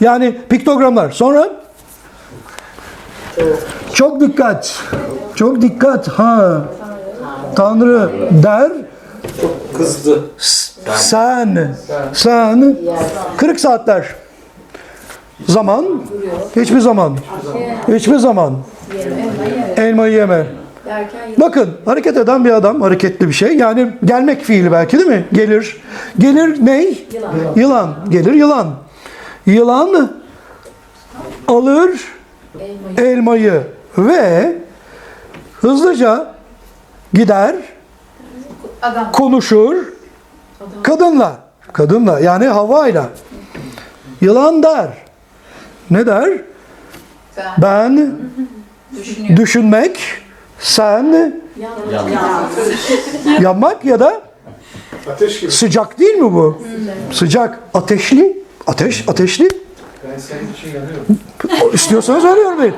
Yani piktogramlar. Sonra çok dikkat. Çok dikkat. Ha. Tanrı der. Kızdı. Sen. Sen. Kırık saatler. Zaman. Hiçbir zaman. Hiçbir zaman. Elmayı yeme. Bakın hareket eden bir adam hareketli bir şey. Yani gelmek fiili belki değil mi? Gelir. Gelir ney? Yılan. Gelir yılan. Yılan alır elmayı ve hızlıca gider Adam. konuşur kadınla. Kadınla yani havayla. Yılan der. Ne der? Ben Ben düşünmek, sen yanmak ya da Ateş gibi. sıcak değil mi bu? Sıcak, ateşli, ateş, ateşli. Ben senin için yanıyorum. İstiyorsanız öyle yorumlayın.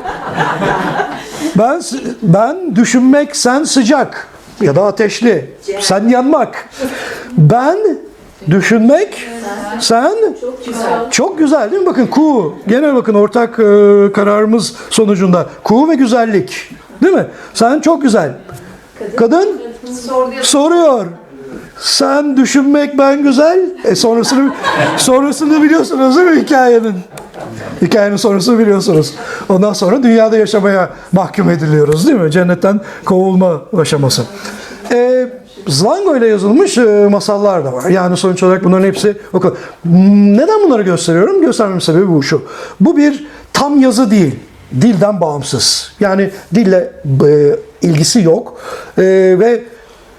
Ben ben düşünmek, sen sıcak ya da ateşli. Sen yanmak. Ben düşünmek, sen çok güzel değil mi? Bakın ku. Gene bakın ortak e, kararımız sonucunda ku ve güzellik. Değil mi? Sen çok güzel. Kadın soruyor. Sen düşünmek ben güzel. E sonrasını sonrasını biliyorsunuz değil mi hikayenin? Hikayenin sonrasını biliyorsunuz. Ondan sonra dünyada yaşamaya mahkum ediliyoruz değil mi? Cennetten kovulma aşaması. E, Zlango ile yazılmış e, masallar da var. Yani sonuç olarak bunların hepsi oku. Neden bunları gösteriyorum? Göstermemin sebebi bu şu. Bu bir tam yazı değil. Dilden bağımsız. Yani dille e, ilgisi yok. E, ve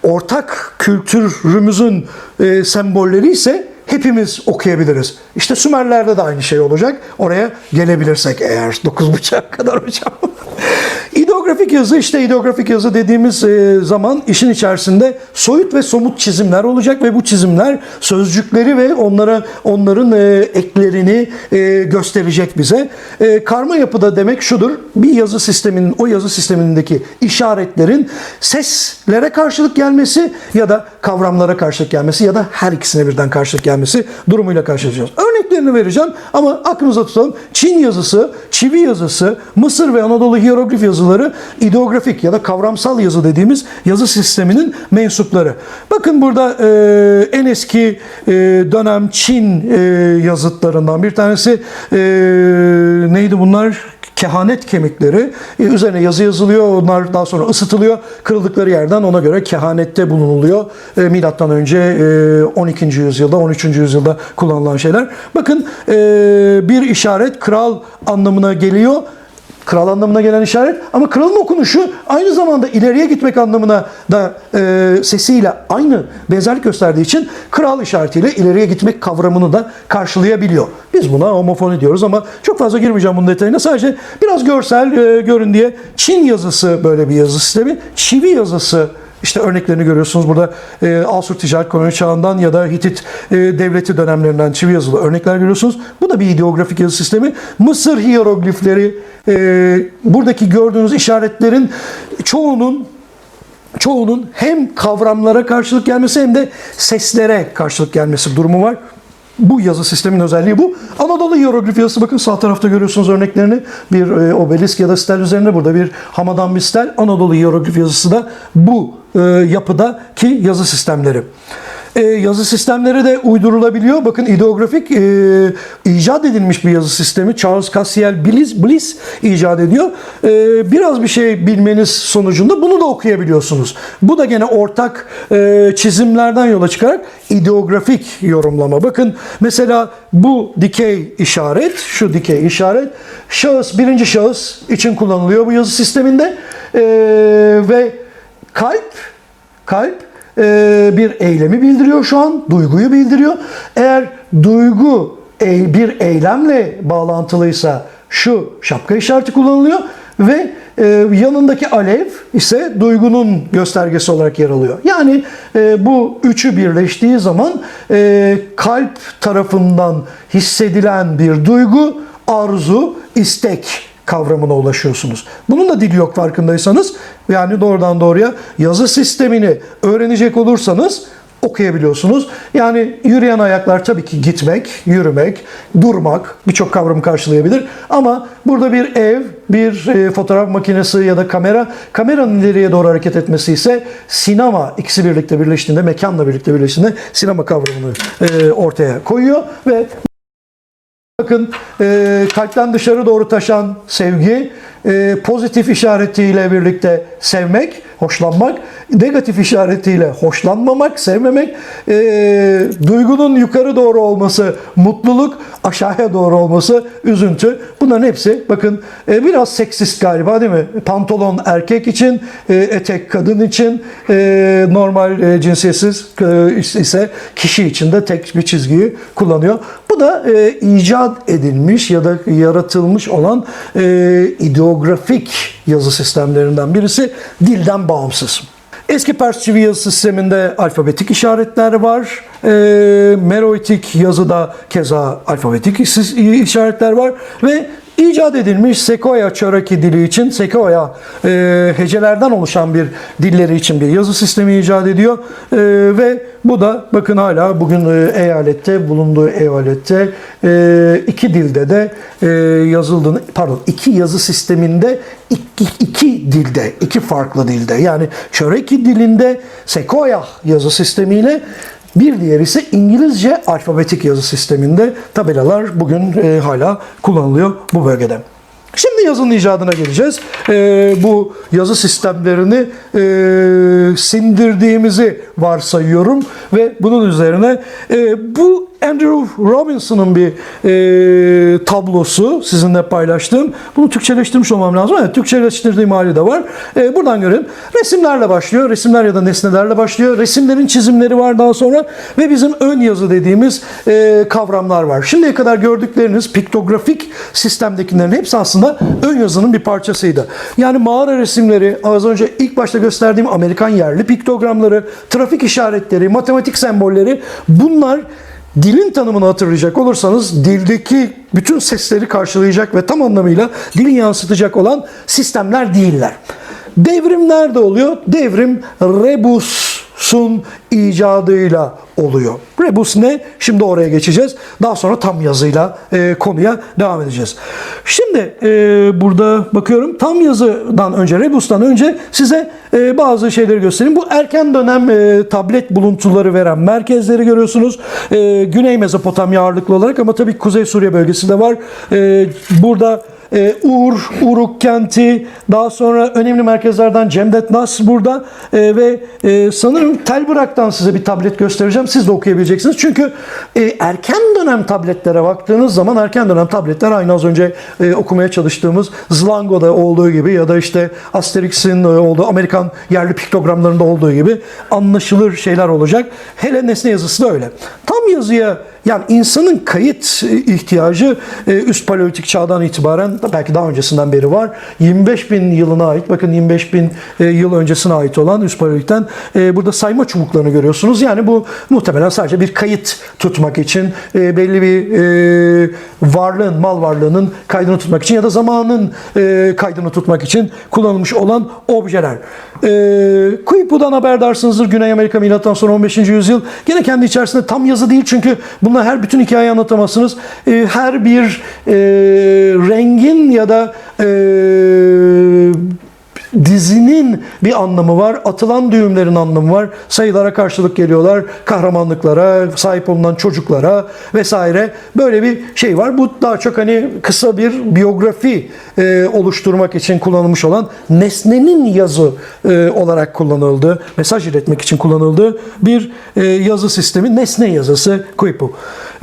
ortak kültürümüzün e, sembolleri ise hepimiz okuyabiliriz. İşte Sümerler'de de aynı şey olacak. Oraya gelebilirsek eğer 9.30'a kadar hocam. İdeografik yazı işte ideografik yazı dediğimiz e, zaman işin içerisinde soyut ve somut çizimler olacak ve bu çizimler sözcükleri ve onlara onların e, eklerini e, gösterecek bize. Karma yapıda demek şudur. Bir yazı sisteminin o yazı sistemindeki işaretlerin seslere karşılık gelmesi ya da kavramlara karşılık gelmesi ya da her ikisine birden karşılık gelmesi durumuyla karşılaşacağız. Örneklerini vereceğim ama aklınıza tutalım. Çin yazısı, çivi yazısı, Mısır ve Anadolu hieroglif yazıları ideografik ya da kavramsal yazı dediğimiz yazı sisteminin mensupları. Bakın burada e, en eski e, dönem Çin e, yazıtlarından bir tanesi e, neydi bunlar? Kehanet kemikleri e, üzerine yazı yazılıyor. Onlar daha sonra ısıtılıyor. Kırıldıkları yerden ona göre kehanette bulunuluyor. E, milattan önce e, 12. yüzyılda 13. yüzyılda kullanılan şeyler. Bakın e, bir işaret kral anlamına geliyor. Kral anlamına gelen işaret ama kralın okunuşu aynı zamanda ileriye gitmek anlamına da e, sesiyle aynı benzerlik gösterdiği için kral işaretiyle ileriye gitmek kavramını da karşılayabiliyor. Biz buna homofoni diyoruz ama çok fazla girmeyeceğim bunun detayına. Sadece biraz görsel e, görün diye Çin yazısı böyle bir yazı sistemi. Çivi yazısı işte örneklerini görüyorsunuz burada e, Asur Ticaret Koloni Çağı'ndan ya da Hitit e, devleti dönemlerinden çivi yazılı örnekler görüyorsunuz. Bu da bir ideografik yazı sistemi. Mısır hieroglifleri e, buradaki gördüğünüz işaretlerin çoğunun çoğunun hem kavramlara karşılık gelmesi hem de seslere karşılık gelmesi durumu var. Bu yazı sistemin özelliği bu. Anadolu hieroglif yazısı bakın sağ tarafta görüyorsunuz örneklerini. Bir e, obelisk ya da stel üzerinde burada bir hamadan bir stel. Anadolu hieroglif yazısı da bu e, yapıdaki yazı sistemleri. E, yazı sistemleri de uydurulabiliyor. Bakın ideografik e, icat edilmiş bir yazı sistemi. Charles Cassiel Bliss, Bliss icat ediyor. E, biraz bir şey bilmeniz sonucunda bunu da okuyabiliyorsunuz. Bu da gene ortak e, çizimlerden yola çıkarak ideografik yorumlama. Bakın mesela bu dikey işaret, şu dikey işaret şahıs, birinci şahıs için kullanılıyor bu yazı sisteminde. E, ve kalp, kalp bir eylemi bildiriyor şu an, duyguyu bildiriyor. Eğer duygu bir eylemle bağlantılıysa şu şapka işareti kullanılıyor ve e, yanındaki alev ise duygunun göstergesi olarak yer alıyor. Yani e, bu üçü birleştiği zaman e, kalp tarafından hissedilen bir duygu, arzu, istek kavramına ulaşıyorsunuz. Bunun da dili yok farkındaysanız. Yani doğrudan doğruya yazı sistemini öğrenecek olursanız okuyabiliyorsunuz. Yani yürüyen ayaklar tabii ki gitmek, yürümek, durmak birçok kavramı karşılayabilir. Ama burada bir ev, bir e, fotoğraf makinesi ya da kamera, kameranın ileriye doğru hareket etmesi ise sinema ikisi birlikte birleştiğinde, mekanla birlikte birleştiğinde sinema kavramını e, ortaya koyuyor ve Bakın e, kalpten dışarı doğru taşan sevgi, e, pozitif işaretiyle birlikte sevmek, hoşlanmak, negatif işaretiyle hoşlanmamak, sevmemek, e, duygunun yukarı doğru olması, mutluluk, aşağıya doğru olması, üzüntü. Bunların hepsi bakın e, biraz seksist galiba değil mi? Pantolon erkek için, e, etek kadın için, e, normal e, cinsiyetsiz e, ise kişi için de tek bir çizgiyi kullanıyor. Bu da e, icat edilmiş ya da yaratılmış olan e, ideografik yazı sistemlerinden birisi dilden bağımsız. Eski Pers yazı sisteminde alfabetik işaretler var. E, Meroitik yazıda keza alfabetik işaretler var ve icat edilmiş Sequoia Cherokee dili için Sequoia e, hecelerden oluşan bir dilleri için bir yazı sistemi icat ediyor. E, ve bu da bakın hala bugün e, eyalette bulunduğu eyalette e, iki dilde de e, yazıldığını pardon iki yazı sisteminde iki, iki dilde iki farklı dilde. Yani Cherokee dilinde Sequoia yazı sistemiyle bir diğeri ise İngilizce alfabetik yazı sisteminde tabelalar bugün e, hala kullanılıyor bu bölgede. Şimdi yazının icadına geleceğiz. E, bu yazı sistemlerini e, sindirdiğimizi varsayıyorum ve bunun üzerine e, bu Andrew Robinson'ın bir e, tablosu sizinle paylaştım. Bunu Türkçeleştirmiş olmam lazım. Evet, Türkçeleştirdiğim hali de var. E, buradan görelim. Resimlerle başlıyor. Resimler ya da nesnelerle başlıyor. Resimlerin çizimleri var daha sonra ve bizim ön yazı dediğimiz e, kavramlar var. Şimdiye kadar gördükleriniz piktografik sistemdekilerin hepsi aslında ön yazının bir parçasıydı. Yani mağara resimleri, az önce ilk başta gösterdiğim Amerikan yerli piktogramları, trafik işaretleri, matematik sembolleri bunlar Dilin tanımını hatırlayacak olursanız dildeki bütün sesleri karşılayacak ve tam anlamıyla dili yansıtacak olan sistemler değiller. Devrim nerede oluyor? Devrim Rebus'un icadıyla oluyor. Rebus ne? Şimdi oraya geçeceğiz. Daha sonra tam yazıyla e, konuya devam edeceğiz. Şimdi e, burada bakıyorum tam yazıdan önce, Rebus'tan önce size e, bazı şeyleri göstereyim. Bu erken dönem e, tablet buluntuları veren merkezleri görüyorsunuz. E, Güney Mezopotamya ağırlıklı olarak ama tabii Kuzey Suriye bölgesi de var. E, burada e, Ur, Uruk kenti, daha sonra önemli merkezlerden Cemdet Nas burada e, ve e, sanırım Tel Bırak'tan size bir tablet göstereceğim. Siz de okuyabileceksiniz. Çünkü e, erken dönem tabletlere baktığınız zaman erken dönem tabletler aynı az önce e, okumaya çalıştığımız Zlango'da olduğu gibi ya da işte Asterix'in e, olduğu Amerikan yerli piktogramlarında olduğu gibi anlaşılır şeyler olacak. Hele nesne yazısı da öyle. Tam yazıya yani insanın kayıt e, ihtiyacı e, üst paleolitik çağdan itibaren belki daha öncesinden beri var. 25 bin yılına ait bakın 25 bin e, yıl öncesine ait olan üst paleolitikten burada sayma çubuklarını görüyorsunuz. Yani bu muhtemelen sadece bir kayıt tutmak için belli bir varlığın, mal varlığının kaydını tutmak için ya da zamanın kaydını tutmak için kullanılmış olan objeler. Quipu'dan haberdarsınızdır. Güney Amerika milattan sonra 15. yüzyıl. Gene kendi içerisinde tam yazı değil çünkü bunlar her bütün hikayeyi anlatamazsınız. E, her bir e, rengin ya da e, dizinin bir anlamı var. Atılan düğümlerin anlamı var. Sayılara karşılık geliyorlar. Kahramanlıklara, sahip olunan çocuklara vesaire. Böyle bir şey var. Bu daha çok hani kısa bir biyografi e, oluşturmak için kullanılmış olan nesnenin yazı e, olarak kullanıldığı, mesaj iletmek için kullanıldığı bir e, yazı sistemi. Nesne yazısı Quipu.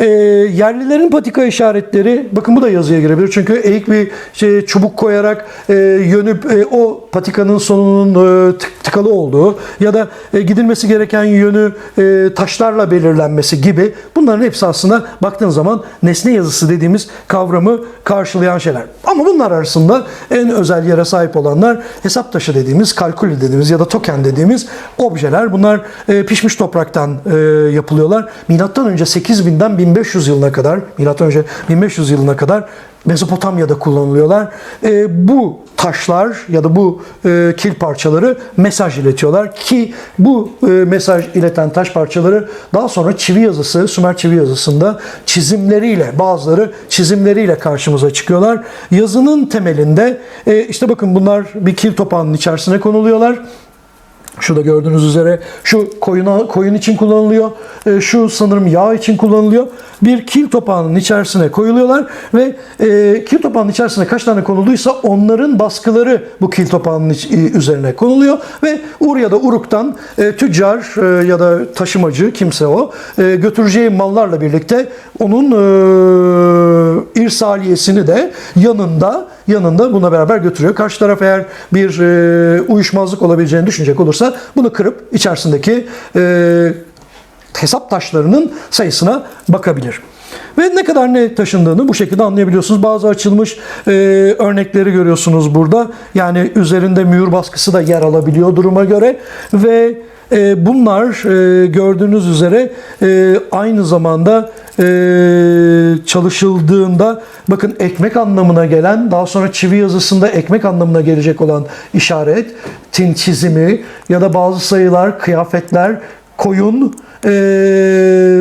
E, yerlilerin patika işaretleri, bakın bu da yazıya girebilir. Çünkü eğik bir şey, çubuk koyarak e, yönü e, o patikanın sonunun e, tık- tıkalı olduğu ya da e, gidilmesi gereken yönü e, taşlarla belirlenmesi gibi bunların hepsi aslında baktığın zaman nesne yazısı dediğimiz kavramı karşılayan şeyler. Ama bunlar arasında en özel yere sahip olanlar hesap taşı dediğimiz, kalkül dediğimiz ya da token dediğimiz objeler. Bunlar e, pişmiş topraktan e, yapılıyorlar. Milattan önce 8000'den 1500 yılına kadar, milattan önce 1500 yılına kadar Mezopotamya'da kullanılıyorlar. E, bu taşlar ya da bu e, kil parçaları mesaj iletiyorlar ki bu e, mesaj ileten taş parçaları daha sonra çivi yazısı, Sümer çivi yazısında çizimleriyle bazıları çizimleriyle karşımıza çıkıyorlar. Yazının temelinde e, işte bakın bunlar bir kil topağının içerisine konuluyorlar. Şurada gördüğünüz üzere şu koyuna, koyun için kullanılıyor. E, şu sanırım yağ için kullanılıyor. Bir kil topağının içerisine koyuluyorlar ve e, kil topağının içerisine kaç tane konulduysa onların baskıları bu kil topağının iç- e, üzerine konuluyor ve Ur ya da Uruk'tan e, tüccar e, ya da taşımacı kimse o e, götüreceği mallarla birlikte onun e, irsaliyesini de yanında yanında buna beraber götürüyor. Karşı taraf eğer bir e, uyuşmazlık olabileceğini düşünecek olursa bunu kırıp içerisindeki e, hesap taşlarının sayısına bakabilir. Ve ne kadar ne taşındığını bu şekilde anlayabiliyorsunuz. Bazı açılmış e, örnekleri görüyorsunuz burada. Yani üzerinde mühür baskısı da yer alabiliyor duruma göre. Ve e, bunlar e, gördüğünüz üzere e, aynı zamanda e, çalışıldığında bakın ekmek anlamına gelen daha sonra çivi yazısında ekmek anlamına gelecek olan işaret, tin çizimi ya da bazı sayılar, kıyafetler, koyun e,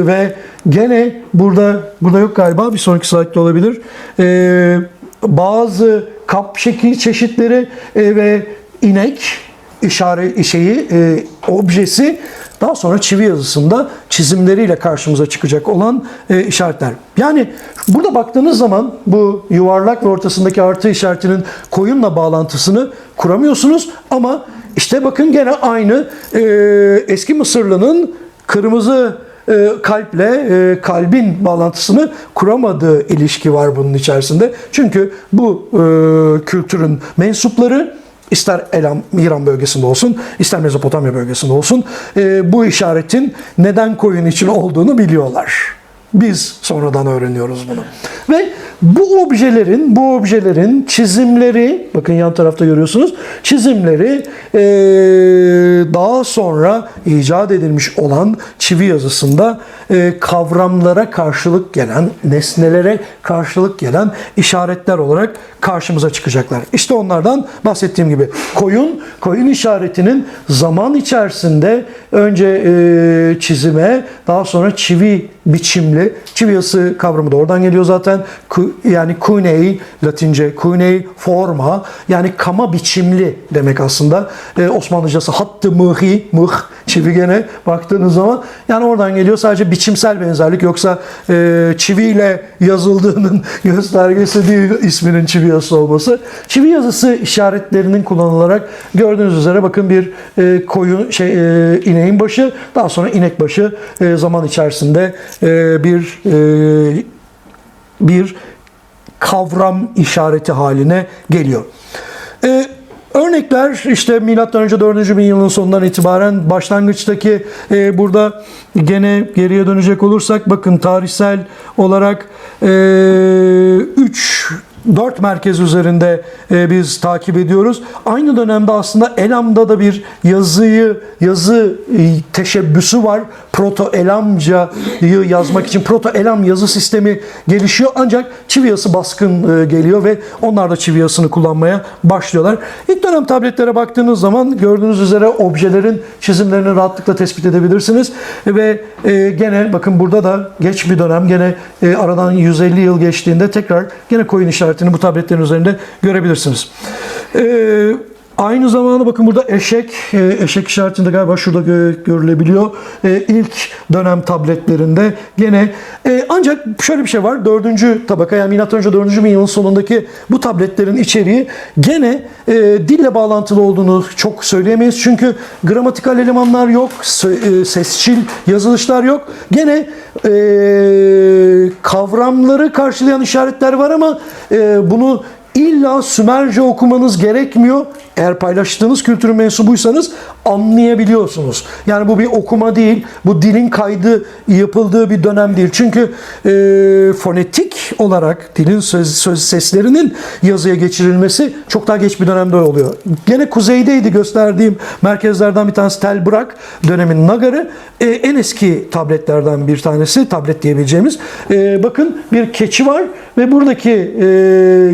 ve gene burada burada yok galiba bir sonraki slaytta olabilir. E, bazı kap şekil çeşitleri e, ve inek işaret şeyi e, objesi daha sonra çivi yazısında çizimleriyle karşımıza çıkacak olan e, işaretler. Yani burada baktığınız zaman bu yuvarlak ve ortasındaki artı işaretinin koyunla bağlantısını kuramıyorsunuz ama işte bakın gene aynı e, eski Mısırlı'nın kırmızı e, kalple e, kalbin bağlantısını kuramadığı ilişki var bunun içerisinde. Çünkü bu e, kültürün mensupları ister Elam, İran bölgesinde olsun, ister Mezopotamya bölgesinde olsun e, bu işaretin neden koyun için olduğunu biliyorlar. Biz sonradan öğreniyoruz bunu. Ve bu objelerin, bu objelerin çizimleri, bakın yan tarafta görüyorsunuz, çizimleri daha sonra icat edilmiş olan çivi yazısında kavramlara karşılık gelen, nesnelere karşılık gelen işaretler olarak karşımıza çıkacaklar. İşte onlardan bahsettiğim gibi koyun, koyun işaretinin zaman içerisinde önce çizime, daha sonra çivi biçimli, çivi yazısı kavramı da oradan geliyor zaten. Yani kunei, Latince kunei forma, yani kama biçimli demek aslında. E, Osmanlıcası hattı mıhi, mıh, çivi gene baktığınız zaman yani oradan geliyor sadece biçimsel benzerlik yoksa e, çiviyle yazıldığının göstergesi değil isminin çivi yazısı olması. Çivi yazısı işaretlerinin kullanılarak gördüğünüz üzere bakın bir e, koyun şey ineğin başı daha sonra inek başı zaman içerisinde e, bir e, bir kavram işareti haline geliyor. Ee, örnekler işte milattan önce 4. bin yılın sonundan itibaren başlangıçtaki e, burada gene geriye dönecek olursak bakın tarihsel olarak 3 4 merkez üzerinde e, biz takip ediyoruz. Aynı dönemde aslında Elam'da da bir yazıyı yazı e, teşebbüsü var. Proto Elamca'yı yazmak için Proto Elam yazı sistemi gelişiyor ancak çivi yazısı baskın e, geliyor ve onlar da çivi yazısını kullanmaya başlıyorlar. İlk dönem tabletlere baktığınız zaman gördüğünüz üzere objelerin çizimlerini rahatlıkla tespit edebilirsiniz ve e, gene bakın burada da geç bir dönem gene e, aradan 150 yıl geçtiğinde tekrar gene koyun işaretini bu tabletlerin üzerinde görebilirsiniz. E, Aynı zamanda bakın burada eşek, e, eşek işaretinde galiba şurada gö- görülebiliyor. E, ilk dönem tabletlerinde gene e, ancak şöyle bir şey var. Dördüncü tabaka yani milattan önce 4. bin yılın sonundaki bu tabletlerin içeriği gene dille bağlantılı olduğunu çok söyleyemeyiz. Çünkü gramatikal elemanlar yok, sesçil yazılışlar yok. Gene kavramları karşılayan işaretler var ama bunu İlla Sümerce okumanız gerekmiyor. Eğer paylaştığınız kültürün mensubuysanız anlayabiliyorsunuz. Yani bu bir okuma değil, bu dilin kaydı yapıldığı bir dönem değil. Çünkü e, fonetik olarak dilin söz, söz seslerinin yazıya geçirilmesi çok daha geç bir dönemde oluyor. Gene kuzeydeydi gösterdiğim merkezlerden bir tanesi Telbrak dönemin Nagar'ı. E, en eski tabletlerden bir tanesi, tablet diyebileceğimiz. E, bakın bir keçi var ve buradaki e,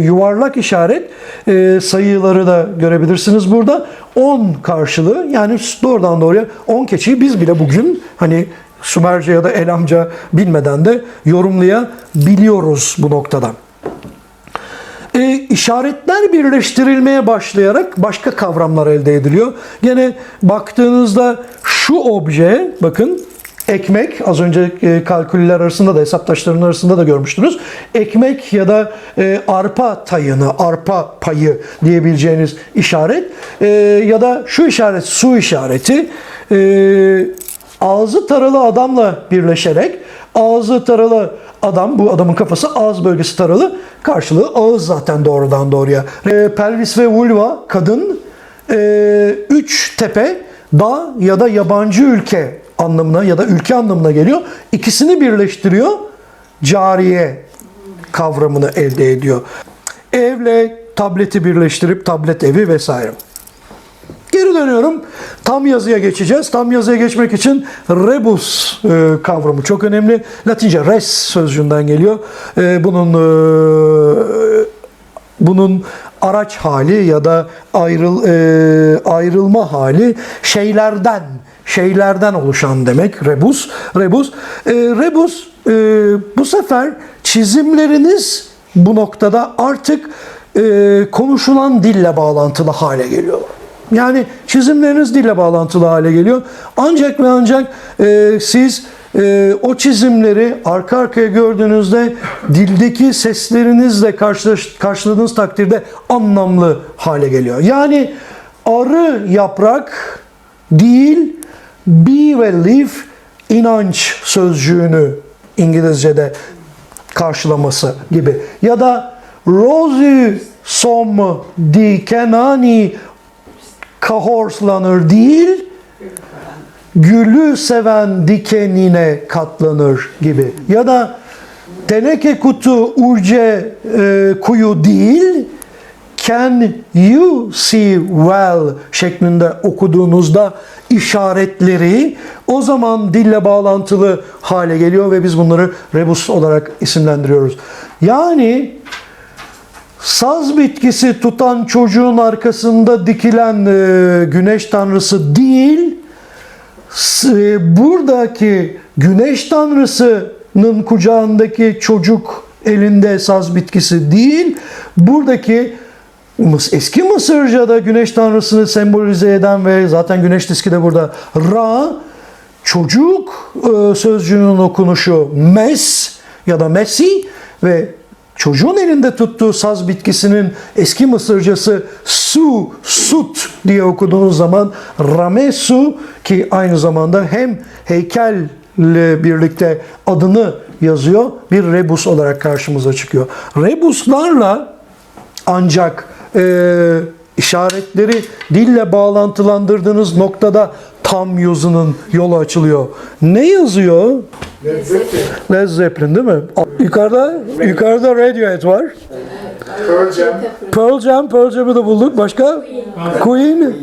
yuvarlak işaret e, sayıları da görebilirsiniz burada. 10 karşılığı yani doğrudan doğruya 10 keçiyi biz bile bugün hani Sümerce ya da Elamca bilmeden de yorumlayabiliyoruz bu noktadan. E, işaretler birleştirilmeye başlayarak başka kavramlar elde ediliyor. Gene baktığınızda şu obje bakın ekmek az önce e, kalküller arasında da hesaptaşların arasında da görmüştünüz. Ekmek ya da e, arpa tayını, arpa payı diyebileceğiniz işaret e, ya da şu işaret su işareti e, ağzı taralı adamla birleşerek ağzı taralı adam, bu adamın kafası ağız bölgesi taralı, karşılığı ağız zaten doğrudan doğruya. E, pelvis ve vulva kadın, e, üç tepe dağ ya da yabancı ülke anlamına ya da ülke anlamına geliyor. İkisini birleştiriyor, cariye kavramını elde ediyor. Evle tableti birleştirip tablet evi vesaire. Geri dönüyorum. Tam yazıya geçeceğiz. Tam yazıya geçmek için rebus e, kavramı çok önemli. Latince res sözcüğünden geliyor. E, bunun e, bunun araç hali ya da ayrıl e, ayrılma hali şeylerden şeylerden oluşan demek rebus. Rebus e, rebus e, bu sefer çizimleriniz bu noktada artık e, konuşulan dille bağlantılı hale geliyor. Yani çizimleriniz dille bağlantılı hale geliyor. Ancak ve ancak e, siz e, o çizimleri arka arkaya gördüğünüzde dildeki seslerinizle karşılaş, karşıladığınız takdirde anlamlı hale geliyor. Yani arı yaprak değil be ve live inanç sözcüğünü İngilizce'de karşılaması gibi. Ya da Rosie som di kenani kahorslanır değil, gülü seven dikenine katlanır gibi. Ya da teneke kutu urce e, kuyu değil, can you see well şeklinde okuduğunuzda işaretleri o zaman dille bağlantılı hale geliyor ve biz bunları rebus olarak isimlendiriyoruz. Yani saz bitkisi tutan çocuğun arkasında dikilen e, güneş tanrısı değil, e, buradaki güneş tanrısının kucağındaki çocuk elinde saz bitkisi değil, buradaki eski Mısırca'da güneş tanrısını sembolize eden ve zaten güneş diski de burada Ra çocuk e, sözcüğünün okunuşu mes ya da mesi ve çocuğun elinde tuttuğu saz bitkisinin eski Mısırcası su, sut diye okuduğunuz zaman ramesu ki aynı zamanda hem heykelle birlikte adını yazıyor bir rebus olarak karşımıza çıkıyor. Rebuslarla ancak e, işaretleri dille bağlantılandırdığınız noktada tam yazının yolu açılıyor. Ne yazıyor? Lezzeti. Led Zeppelin değil mi? Yukarıda, yukarıda Radiohead var. Pearl Jam. Pearl Jam, Pearl Jam'ı da bulduk. Başka? Queen.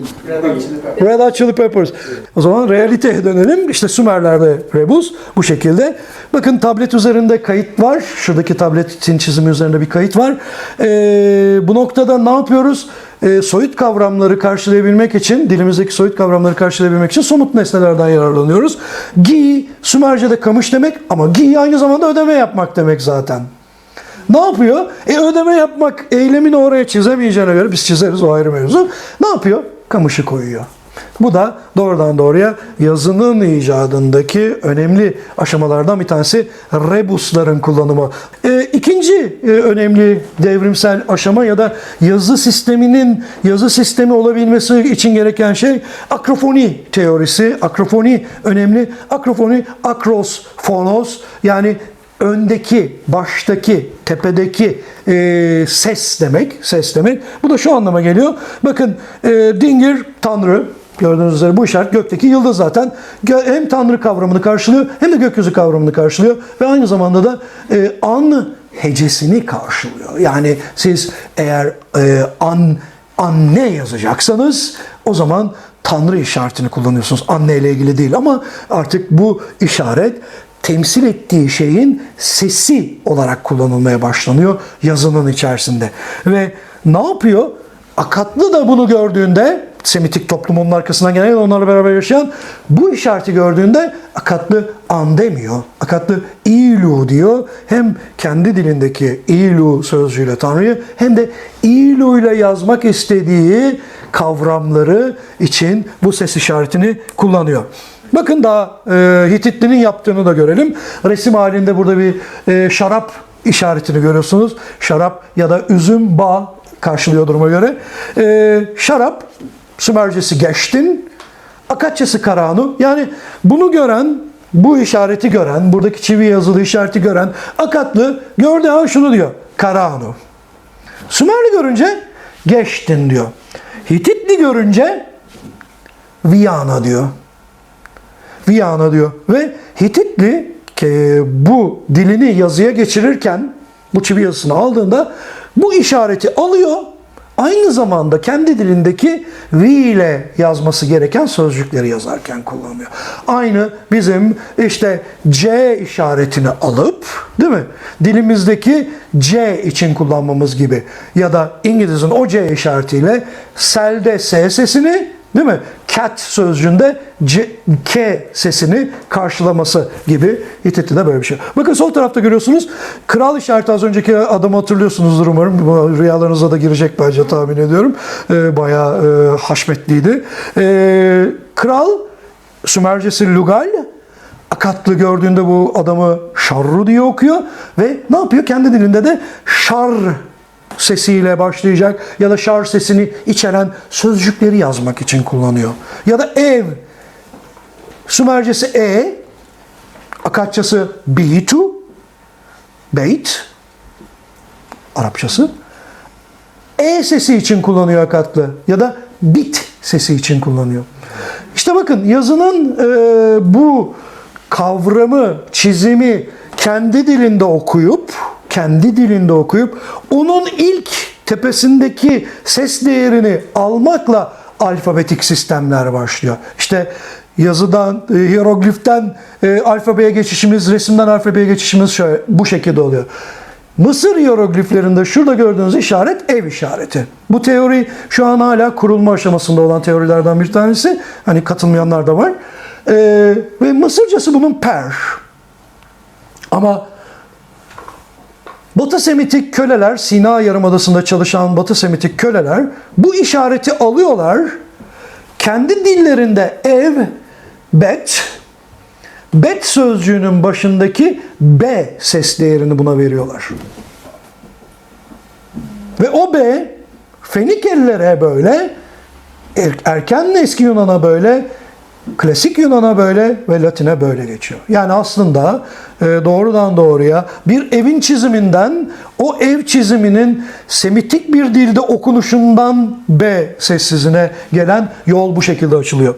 Red Hot Chili Peppers. O zaman realiteye dönelim. İşte Sümerler'de Rebus bu şekilde. Bakın tablet üzerinde kayıt var. Şuradaki tabletin çizimi üzerinde bir kayıt var. Ee, bu noktada ne yapıyoruz? Ee, soyut kavramları karşılayabilmek için, dilimizdeki soyut kavramları karşılayabilmek için somut nesnelerden yararlanıyoruz. Gi, Sümerce'de kamış demek ama gi aynı zamanda ödeme yapmak demek zaten. Ne yapıyor? E ödeme yapmak eylemini oraya çizemeyeceğine göre biz çizeriz o ayrı mevzu. Ne yapıyor? Kamışı koyuyor. Bu da doğrudan doğruya yazının icadındaki önemli aşamalardan bir tanesi rebusların kullanımı. E, ikinci e, önemli devrimsel aşama ya da yazı sisteminin yazı sistemi olabilmesi için gereken şey akrofoni teorisi. Akrofoni önemli. Akrofoni akros phonos yani öndeki, baştaki, tepedeki e, ses demek. Ses demek. Bu da şu anlama geliyor. Bakın e, dingir tanrı. Gördüğünüz üzere bu işaret gökteki yıldız zaten. Hem tanrı kavramını karşılıyor hem de gökyüzü kavramını karşılıyor. Ve aynı zamanda da e, an hecesini karşılıyor. Yani siz eğer e, an anne yazacaksanız o zaman Tanrı işaretini kullanıyorsunuz. Anne ile ilgili değil ama artık bu işaret temsil ettiği şeyin sesi olarak kullanılmaya başlanıyor yazının içerisinde. Ve ne yapıyor? Akatlı da bunu gördüğünde Semitik toplumun arkasından gelen onlarla beraber yaşayan bu işareti gördüğünde akatlı an demiyor. Akatlı ilu diyor. Hem kendi dilindeki ilu sözcüğüyle Tanrı'yı hem de ilu ile yazmak istediği kavramları için bu ses işaretini kullanıyor. Bakın daha e, Hititlinin yaptığını da görelim. Resim halinde burada bir e, şarap işaretini görüyorsunuz. Şarap ya da üzüm bağ karşılıyor duruma göre. E, şarap, Sümercesi geçtin, Akatçası Karanu. Yani bunu gören, bu işareti gören, buradaki çivi yazılı işareti gören Akatlı gördüğü an şunu diyor. Karanu. Sümerli görünce geçtin diyor. Hititli görünce Viyana diyor. Viyana diyor. Ve Hititli e, bu dilini yazıya geçirirken bu çivi yazısını aldığında bu işareti alıyor. Aynı zamanda kendi dilindeki V ile yazması gereken sözcükleri yazarken kullanıyor. Aynı bizim işte C işaretini alıp değil mi? Dilimizdeki C için kullanmamız gibi ya da İngiliz'in o C işaretiyle selde S sesini Değil mi? Cat sözcüğünde C, K sesini karşılaması gibi Hititli'de böyle bir şey. Bakın sol tarafta görüyorsunuz. Kral işareti az önceki adamı hatırlıyorsunuzdur umarım. Rüyalarınıza da girecek bence tahmin ediyorum. Ee, bayağı e, haşmetliydi. Ee, kral Sümercesi Lugal Akatlı gördüğünde bu adamı Şarru diye okuyor ve ne yapıyor? Kendi dilinde de Şar sesiyle başlayacak ya da şar sesini içeren sözcükleri yazmak için kullanıyor. Ya da ev. Sümercesi e, Akatçası bitu, beyt, Arapçası. E sesi için kullanıyor Akatlı ya da bit sesi için kullanıyor. İşte bakın yazının e, bu kavramı, çizimi kendi dilinde okuyup, kendi dilinde okuyup onun ilk tepesindeki ses değerini almakla alfabetik sistemler başlıyor. İşte yazıdan, e, hierogliften e, alfabeye geçişimiz, resimden alfabeye geçişimiz şöyle, bu şekilde oluyor. Mısır hierogliflerinde şurada gördüğünüz işaret ev işareti. Bu teori şu an hala kurulma aşamasında olan teorilerden bir tanesi. Hani katılmayanlar da var. Ee, ve Mısırcası bunun per. Ama Batı Semitik köleler, Sina Yarımadası'nda çalışan Batı Semitik köleler bu işareti alıyorlar. Kendi dillerinde ev, bet, bet sözcüğünün başındaki B ses değerini buna veriyorlar. Ve o B Fenikelilere böyle, er- erken eski Yunan'a böyle, klasik Yunan'a böyle ve Latin'e böyle geçiyor. Yani aslında e, doğrudan doğruya bir evin çiziminden o ev çiziminin Semitik bir dilde okunuşundan B sessizine gelen yol bu şekilde açılıyor.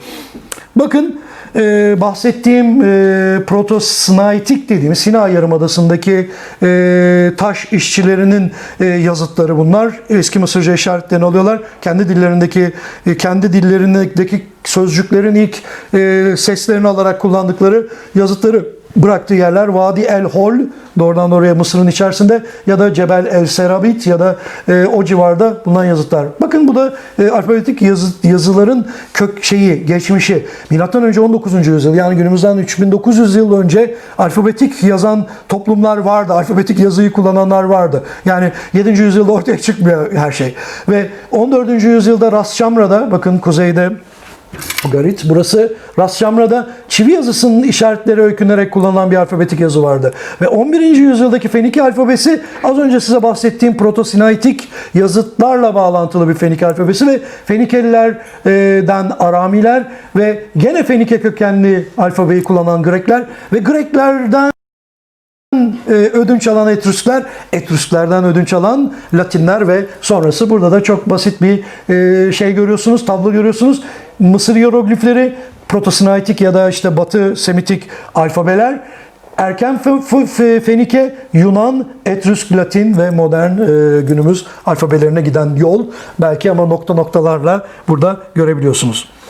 Bakın e, bahsettiğim e, protosnaitik dediğimiz Sina Yarımadası'ndaki e, taş işçilerinin e, yazıtları bunlar. Eski Mısırca işaretlerini alıyorlar. Kendi dillerindeki e, kendi dillerindeki sözcüklerin ilk e, seslerini alarak kullandıkları yazıtları bıraktığı yerler Vadi El Hol doğrudan oraya Mısır'ın içerisinde ya da Cebel El Serabit ya da e, o civarda bulunan yazıtlar. Bakın bu da e, alfabetik yazı, yazıların kök şeyi, geçmişi. Milattan önce 19. yüzyıl yani günümüzden 3900 yıl önce alfabetik yazan toplumlar vardı. Alfabetik yazıyı kullananlar vardı. Yani 7. yüzyılda ortaya çıkmıyor her şey. Ve 14. yüzyılda Rasçamra'da bakın kuzeyde Garit. Burası Rasçamra'da çivi yazısının işaretleri öykünerek kullanılan bir alfabetik yazı vardı. Ve 11. yüzyıldaki Fenike alfabesi az önce size bahsettiğim protosinaitik yazıtlarla bağlantılı bir Fenike alfabesi ve Fenikelilerden Aramiler ve gene Fenike kökenli alfabeyi kullanan Grekler ve Greklerden e, ödünç alan Etrüskler, Etrüsklerden ödünç alan Latinler ve sonrası. Burada da çok basit bir e, şey görüyorsunuz, tablo görüyorsunuz. Mısır hieroglifleri, Proto-Sinaitik ya da işte Batı Semitik alfabeler. Erken Fe- Fe- Fe- Fenike, Yunan, Etrüsk, Latin ve modern e, günümüz alfabelerine giden yol belki ama nokta noktalarla burada görebiliyorsunuz.